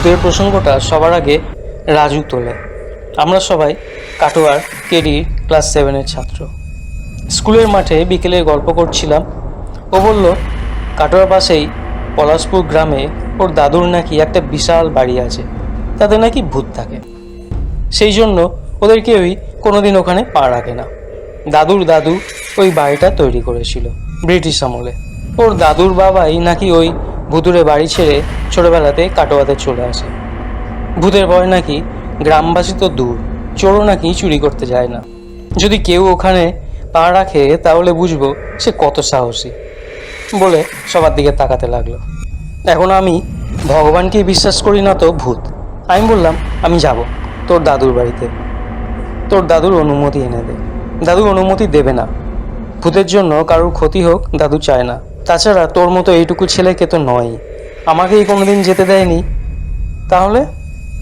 ভূতের প্রসঙ্গটা সবার আগে রাজু তোলে। আমরা সবাই কাটোয়ার কেডি ক্লাস সেভেনের ছাত্র। স্কুলের মাঠে বিকেলে গল্প করছিলাম। ও বলল, কাটোয়ার পাশেই পলাশপুর গ্রামে ওর দাদুর নাকি একটা বিশাল বাড়ি আছে। তাতে নাকি ভূত থাকে। সেই জন্য ওদের কেউই কোনোদিন ওখানে পা রাখে না। দাদুর দাদু ওই বাড়িটা তৈরি করেছিল ব্রিটিশ আমলে। ওর দাদুর বাবাই নাকি ওই ভুতুরে বাড়ি ছেড়ে ছোটবেলাতে কাটোয়াতে চলে আসে। ভূতের ভয় নাকি গ্রামবাসী তো দূর, চোরও নাকি চুরি করতে যায় না। যদি কেউ ওখানে পা রাখে, তাহলে বুঝব সে কত সাহসী। বলে সবার দিকে তাকাতে লাগল। এখন আমি ভগবানকেই বিশ্বাস করি না তো ভূত। আমি বললাম, আমি যাব তোর দাদুর বাড়িতে। তোর দাদুর অনুমতি এনে দে। দাদু অনুমতি দেবে না। ভূতের জন্য কারোর ক্ষতি হোক, দাদু চায় না। তাছাড়া তোর মতো এইটুকু ছেলেকে তো নয় আমাকেই কোনোদিন যেতে দেয়নি। তাহলে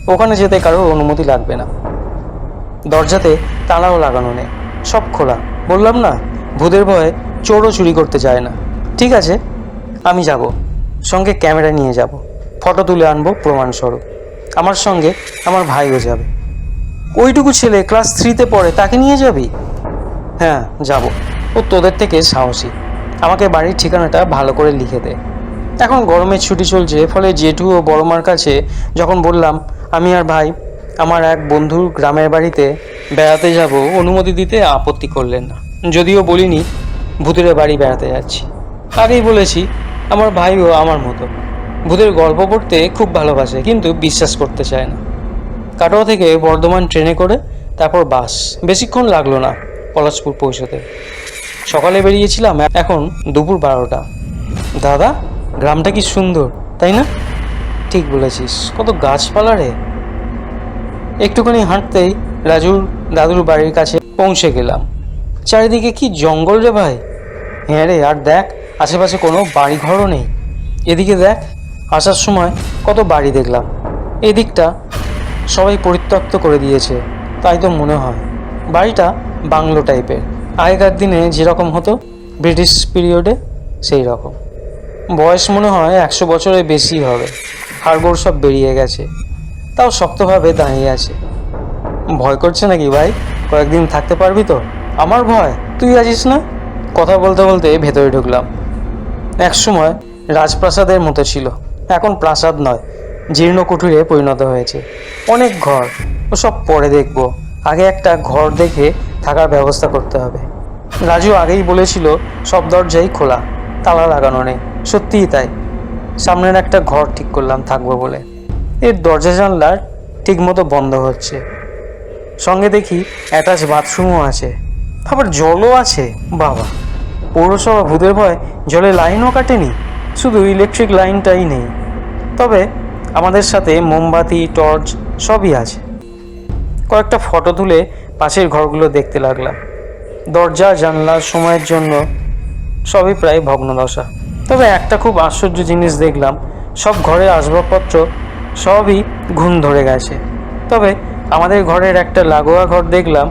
ওখানে যেতে কারোর অনুমতি লাগবে না। দরজাতে তালাও লাগানো নেই। সব খোলা। বললাম না, ভূতের ভয়ে চোরও চুরি করতে যায় না। ঠিক আছে, আমি যাব। সঙ্গে ক্যামেরা নিয়ে যাব। ফটো তুলে আনব প্রমাণস্বরূপ আমার সঙ্গে আমার ভাইও যাবে। ওইটুকু ছেলে ক্লাস থ্রিতে পড়ে, তাকে নিয়ে যাবি? হ্যাঁ যাব। ও তোদের থেকে সাহসী। আমাকে বাড়ির ঠিকানাটা ভালো করে লিখে দে। এখন গরমের ছুটি চলছে, ফলে জেঠু ও বড়মার কাছে যখন বললাম, আমি আর ভাই, আমার এক বন্ধুর গ্রামের বাড়িতে বেড়াতে যাব, অনুমতি দিতে আপত্তি করলেন না। যদিও বলিনি, ভূতের বাড়ি বেড়াতে যাচ্ছি। আগেই বলেছি, আমার ভাইও আমার মতো। ভূতের গল্প পড়তে খুব ভালোবাসে, কিন্তু বিশ্বাস করতে চায় না। কাটোয়া থেকে বর্ধমান ট্রেনে করে, তারপর বাস। বেশিক্ষণ লাগল না পলাশপুর পৌঁছতে। সকালে বেরিয়েছিলাম, এখন দুপুর বারোটা। দাদা, গ্রামটা কি সুন্দর, তাই না? ঠিক বলেছিস। কত গাছপালা রে। একটুখানি হাঁটতেই রাজুর দাদুর বাড়ির কাছে পৌঁছে গেলাম। চারিদিকে কি জঙ্গল রে ভাই? হ্যাঁ রে, আর দেখ, আশেপাশে কোনো বাড়ি ঘরও নেই। এদিকে দেখ, আসার সময় কত বাড়ি দেখলাম। এদিকটা সবাই পরিত্যক্ত করে দিয়েছে, তাই তো মনে হয়। বাড়িটা বাংলো টাইপের আগেকার দিনে যেরকম হতো, ব্রিটিশ পিরিয়ডে সেই রকম। বয়স মনে হয় একশো বছরের বেশি হবে। হাড়গোড় সব বেরিয়ে গেছে। তাও শক্তভাবে দাঁড়িয়ে আছে। ভয় করছে নাকি ভাই? কয়েকদিন থাকতে পারবি তো? আমার ভয়? তুই আছিস না? কথা বলতে বলতে ভেতরে ঢুকলাম। এক সময় রাজপ্রাসাদের মতো ছিল। এখন প্রাসাদ নয়, জীর্ণ কুঠুরে পরিণত হয়েছে। অনেক ঘর, ওসব পরে দেখব। আগে একটা ঘর দেখে থাকার ব্যবস্থা করতে হবে। রাজু আগেই বলেছিল, সব দরজাই খোলা, তালা লাগানো নেই। সত্যিই তাই। সামনের একটা ঘর ঠিক করলাম, থাকব বলে। এর দরজা জানলা ঠিকমতো বন্ধ হচ্ছে। সঙ্গে দেখি অ্যাটাচ বাথরুমও আছে। আবার জলও আছে, বাবা। পৌরসভা ভূতের ভয় জলে লাইনও কাটেনি, শুধু ইলেকট্রিক লাইনটাই নেই। তবে আমাদের সাথে মোমবাতি, টর্চ সবই আছে। কয়েকটা ফটো তুলে পাশের ঘরগুলো দেখতে লাগলাম। দরজা জানলা সময়ের জন্য সবই প্রায় ভগ্নদশা। তবে একটা খুব আশ্চর্য জিনিস দেখলাম, সব ঘরের আসবাবপত্র সবই ঘুণ ধরে গেছে। তবে আমাদের ঘরের একটা লাগোয়া ঘর দেখলাম,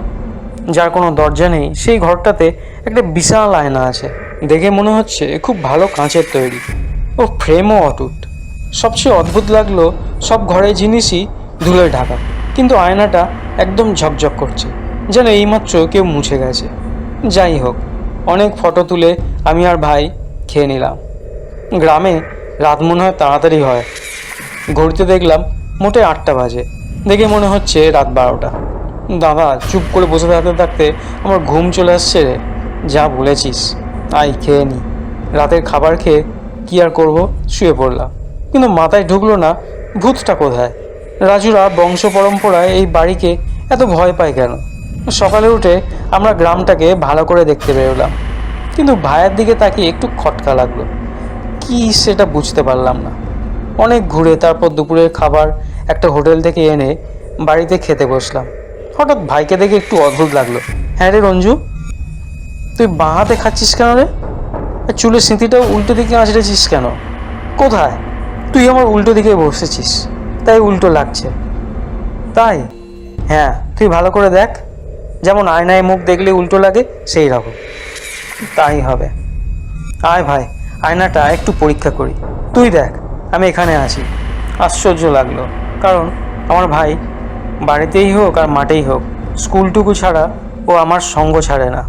যার কোনো দরজা নেই। সেই ঘরটাতে একটা বিশাল আয়না আছে। দেখে মনে হচ্ছে খুব ভালো কাঁচের তৈরি। ও ফ্রেমও অটুট। সবচেয়ে অদ্ভুত লাগল, সব ঘরের জিনিসই ধুলে ঢাকা। কিন্তু আয়নাটা একদম ঝকঝক করছে। যেন এইমাত্র কেউ মুছে গেছে। যাই হোক, অনেক ফটো তুলে আমি আর ভাই খেয়ে নিলাম। গ্রামে রাত মনে হয় তাড়াতাড়ি হয়। ঘড়িতে দেখলাম মোটে আটটা বাজে। দেখে মনে হচ্ছে রাত বারোটা। দাদা, চুপ করে বসে থাকতে থাকতে আমার ঘুম চলে আসছে রে। যা বলেছিস আই খেয়ে নি। রাতের খাবার খেয়ে কি আর করব, শুয়ে পড়লাম। কিন্তু মাথায় ঢুকলো না, ভূতটা কোথায়? রাজুরা বংশ পরম্পরায় এই বাড়িকে এত ভয় পায় কেন? সকালে উঠে আমরা গ্রামটাকে ভালো করে দেখতে বেরোলাম। কিন্তু ভাইয়ের দিকে তাকিয়ে একটু খটকা লাগল। কি সেটা বুঝতে পারলাম না। অনেক ঘুরে তারপর দুপুরের খাবার, একটা হোটেল থেকে এনে বাড়িতে খেতে বসলাম। হঠাৎ ভাইকে দেখে একটু অদ্ভুত লাগল। হ্যাঁ রে রঞ্জু, তুই বাঁ হাতে খাচ্ছিস কেন রে? চুলের স্মৃতিটাও উল্টো দিকে আঁচড়েছিস কেন? কোথায়? তুই আমার উল্টো দিকে বসেছিস। তাই উল্টো লাগছে। তাই? হ্যাঁ তুই ভালো করে দেখ। যেমন আয়নায় মুখ দেখলে উল্টো লাগে, সেই রকম। তাই হবে। আয় ভাই, আয়নাটা একটু পরীক্ষা করি। তুই দেখ, আমি এখানে আছি। আশ্চর্য লাগল, কারণ আমার ভাই বাড়িতেই হোক আর মাঠেই হোক, স্কুলটুকু ছাড়া ও আমার সঙ্গ ছাড়ে না।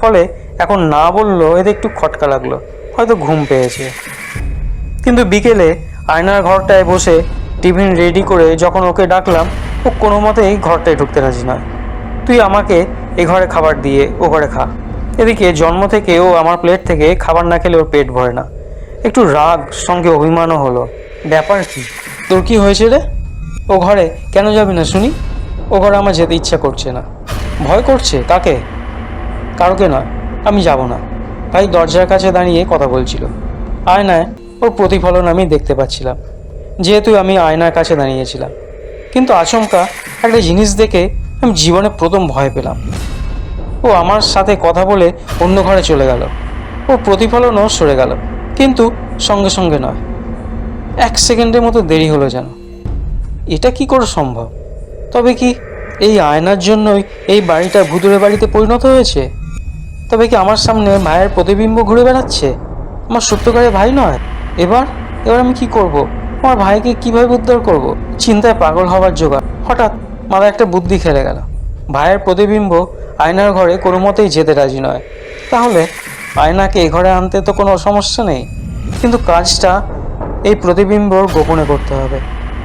ফলে এখন না বলল এতে একটু খটকা লাগল। হয়তো ঘুম পেয়েছে। কিন্তু বিকেলে আয়নার ঘরটায় বসে টিফিন রেডি করে যখন ওকে ডাকলাম, ও কোনো মতেই ঘরটায় ঢুকতে রাজি নয়। তুই আমাকে এ ঘরে খাবার দিয়ে ও ঘরে খা। এদিকে জন্ম থেকে ও আমার প্লেট থেকে খাবার না খেলে ওর পেট ভরে না। একটু রাগ, সঙ্গে অভিমানও হলো। ব্যাপার কি? তোর কি হয়েছে রে? ও ঘরে কেন যাবি না শুনি? ও ঘরে আমার যেতে ইচ্ছা করছে না। ভয় করছে? কাকে? কারোকে নয়, আমি যাব না। তাই দরজার কাছে দাঁড়িয়ে কথা বলছিল। আয়নায় ওর প্রতিফলন আমি দেখতে পাচ্ছিলাম। যেহেতু আমি আয়নার কাছে দাঁড়িয়েছিলাম। কিন্তু আচমকা একটা জিনিস দেখে আমি জীবনে প্রথম ভয় পেলাম। ও আমার সাথে কথা বলে অন্য ঘরে চলে গেল। ও প্রতিফলনও সরে গেল, কিন্তু সঙ্গে সঙ্গে নয়। এক সেকেন্ডের মতো দেরি হলো যেন। এটা কি করে সম্ভব? তবে কি এই আয়নার জন্যই এই বাড়িটা ভুতুরে বাড়িতে পরিণত হয়েছে? তবে কি আমার সামনে ভাইয়ের প্রতিবিম্ব ঘুরে বেড়াচ্ছে? আমার সত্যকারের ভাই নয়? এবার এবার আমি কি করব? আমার ভাইকে কীভাবে উদ্ধার করব? চিন্তায় পাগল হওয়ার জোগাড়। হঠাৎ মাথায় একটা বুদ্ধি খেলে গেল। ভাইয়ের প্রতিবিম্ব আয়নার ঘরে কোনো মতেই যেতে রাজি নয়। তাহলে আয়নাকে এ ঘরে আনতে তো কোনো সমস্যা নেই। কিন্তু কাজটা এই প্রতিবিম্বর গোপনে করতে হবে।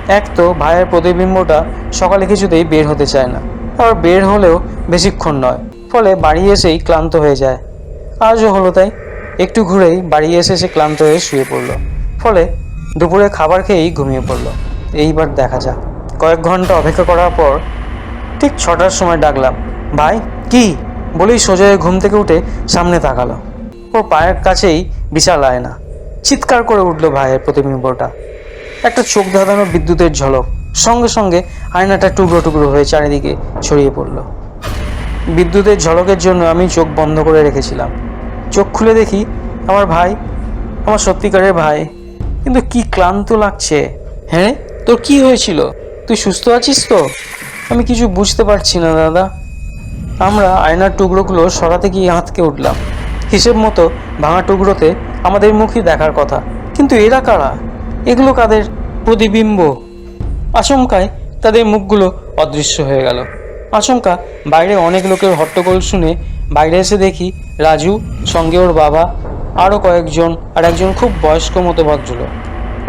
এক তো ভাইয়ের প্রতিবিম্বটা সকালে কিছুতেই বের হতে চায় না। আর বের হলেও বেশিক্ষণ নয়। ফলে বাড়ি এসেই ক্লান্ত হয়ে যায়। আজও হলো তাই। একটু ঘুরেই বাড়ি এসে সে ক্লান্ত হয়ে শুয়ে পড়ল। ফলে দুপুরে খাবার খেয়েই ঘুমিয়ে পড়ল। এইবার দেখা যাক। কয়েক ঘণ্টা অপেক্ষা করার পর ঠিক ছটার সময় ডাকলাম, ভাই, কি? বলেই সোজা ঘুম থেকে উঠে সামনে তাকালো। ওর পায়ের কাছেই বিশাল আয়না। চিৎকার করে উঠল ভাইয়ের প্রতিবিম্বটা। একটা চোখ ধাঁধানো বিদ্যুতের ঝলক। সঙ্গে সঙ্গে আয়নাটা টুকরো টুকরো হয়ে চারিদিকে ছড়িয়ে পড়ল। বিদ্যুতের ঝলকের জন্য আমি চোখ বন্ধ করে রেখেছিলাম। চোখ খুলে দেখি আমার ভাই, আমার সত্যিকারের ভাই। কিন্তু কি ক্লান্ত লাগছে? হ্যাঁ? তোর কি হয়েছিল? তুই সুস্থ আছিস তো? আমি কিছু বুঝতে পারছি না, দাদা। আমরা আয়নার টুকরোগুলো সরাতে গিয়ে আঁতকে উঠলাম। হিসেব মতো ভাঙা টুকরোতে আমাদের মুখই দেখার কথা। কিন্তু এরা কারা? এগুলো কাদের প্রতিবিম্ব? আচমকায় তাদের মুখগুলো অদৃশ্য হয়ে গেল। আচমকা বাইরে অনেক লোকের হট্টগোল শুনে বাইরে এসে দেখি রাজু, সঙ্গে ওর বাবা আরও কয়েকজন আর একজন খুব বয়স্ক মতো ভদ্রলোক।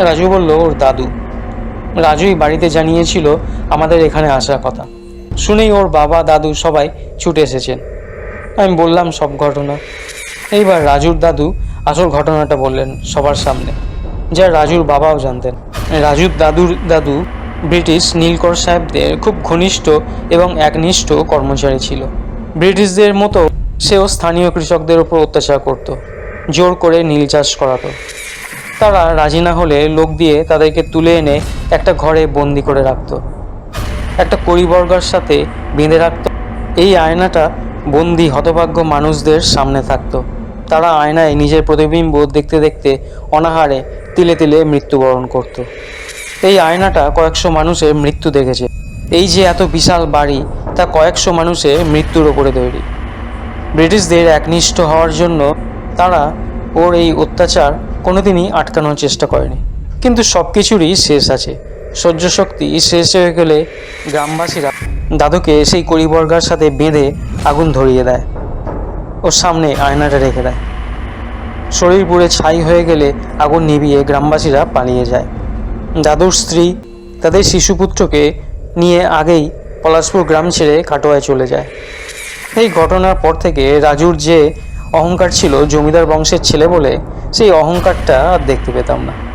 রাজু বলল, ওর দাদু। রাজুই বাড়িতে জানিয়েছিল আমাদের এখানে আসার কথা। শুনেই ওর বাবা, দাদু সবাই ছুটে এসেছেন। আমি বললাম, সব ঘটনা। এইবার রাজুর দাদু আসল ঘটনাটা বললেন সবার সামনে, যা রাজুর বাবাও জানতেন। রাজুর দাদুর দাদু ব্রিটিশ নীলকর সাহেবদের খুব ঘনিষ্ঠ এবং একনিষ্ঠ কর্মচারী ছিল। ব্রিটিশদের মতো সেও স্থানীয় কৃষকদের উপর অত্যাচার করত। জোর করে নীল চাষ করাতো। তারা রাজি না হলে লোক দিয়ে তাদেরকে তুলে এনে একটা ঘরে বন্দি করে রাখত। একটা পরিবর্গার সাথে বেঁধে রাখত। এই আয়নাটা বন্দি হতভাগ্য মানুষদের সামনে থাকতো। তারা আয়নায় নিজের প্রতিবিম্ব দেখতে দেখতে অনাহারে তিলে তিলে মৃত্যুবরণ করত। এই আয়নাটা কয়েকশো মানুষের মৃত্যু দেখেছে। এই যে এত বিশাল বাড়ি, তা কয়েকশো মানুষের মৃত্যুর ওপরে তৈরি। ব্রিটিশদের একনিষ্ঠ হওয়ার জন্য তারা ওর এই অত্যাচার কোনোদিনই আটকানোর চেষ্টা করেনি। কিন্তু সব কিছুরই শেষ আছে। সহ্য শক্তি শেষ হয়ে গেলে গ্রামবাসীরা দাদুকে সেই করিবর্গার সাথে বেঁধে আগুন ধরিয়ে দেয় ওর সামনে আয়নাটা রেখে দেয়। শরীর পুড়ে ছাই হয়ে গেলে আগুন নিভিয়ে গ্রামবাসীরা পালিয়ে যায়। দাদুর স্ত্রী তাদের শিশুপুত্রকে নিয়ে আগেই পলাশপুর গ্রাম ছেড়ে কাটোয়ায় চলে যায়। এই ঘটনার পর থেকে রাজুর যে অহংকার ছিল জমিদার বংশের ছেলে বলে সেই অহংকারটা আর দেখতে পেতাম না।